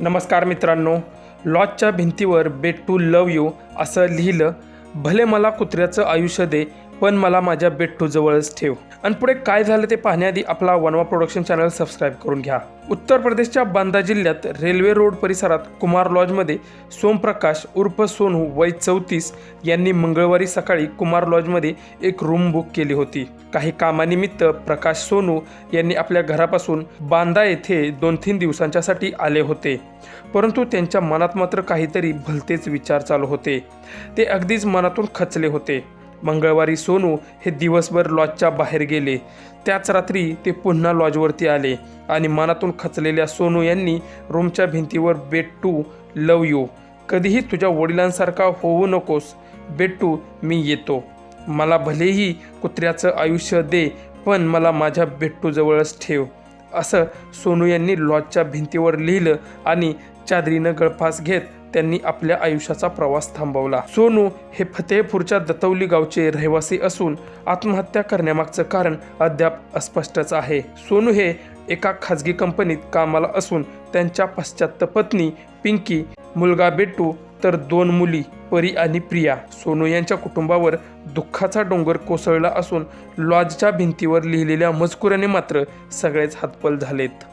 नमस्कार मित्रांनो लॉजच्या भिंतीवर बेट टू लव यू असं लिहिलं भले मला कुत्र्याचं आयुष्य दे पण मला माझ्या बेट टू जवळच ठेव. आणि पुढे काय झालं ते पाहण्याआधी आपला वनवा प्रोडक्शन चॅनल सबस्क्राईब करून घ्या. उत्तर प्रदेशच्या बांदा जिल्ह्यात रेल्वे रोड परिसरात कुमार लॉजमध्ये सोमप्रकाश उर्फ सोनू वय चौतीस यांनी मंगळवारी सकाळी कुमार लॉजमध्ये एक रूम बुक केली होती. काही कामानिमित्त प्रकाश सोनू यांनी आपल्या घरापासून बांदा येथे दोन तीन दिवसांच्यासाठी आले होते. परंतु त्यांच्या मनात मात्र काहीतरी भलतेच विचार चालू होते. ते अगदीच मनातून खचले होते. मंगळवारी सोनू हे दिवसभर लॉजच्या बाहेर गेले. त्याच रात्री ते पुन्हा लॉजवरती आले आणि मनातून खचलेल्या सोनू यांनी रूमच्या भिंतीवर बेट टू लव यू. कधीही तुझ्या वडिलांसारखा होऊ नकोस. बेटू मी येतो. मला भलेही कुत्र्याचं आयुष्य दे पण मला माझ्या बेट्टूजवळच ठेव. असं सोनू यांनी लॉजच्या भिंतीवर लिहिलं आणि चादरीनं गळफास घेत त्यांनी आपल्या आयुष्याचा प्रवास थांबवला. सोनू हे फतेहपूरच्या दतौली गावचे रहिवासी असून आत्महत्या करण्यामागचं कारण अद्याप अस्पष्टच आहे. सोनू हे एका खाजगी कंपनीत कामाला असून त्यांच्या पाश्चात्य पत्नी पिंकी मुलगा बेट्टू तर दोन मुली परी आणि प्रिया. सोनू यांच्या कुटुंबावर दुःखाचा डोंगर कोसळला असून लॉजच्या भिंतीवर लिहिलेल्या मजकुराने मात्र सगळेच हातपल झालेत.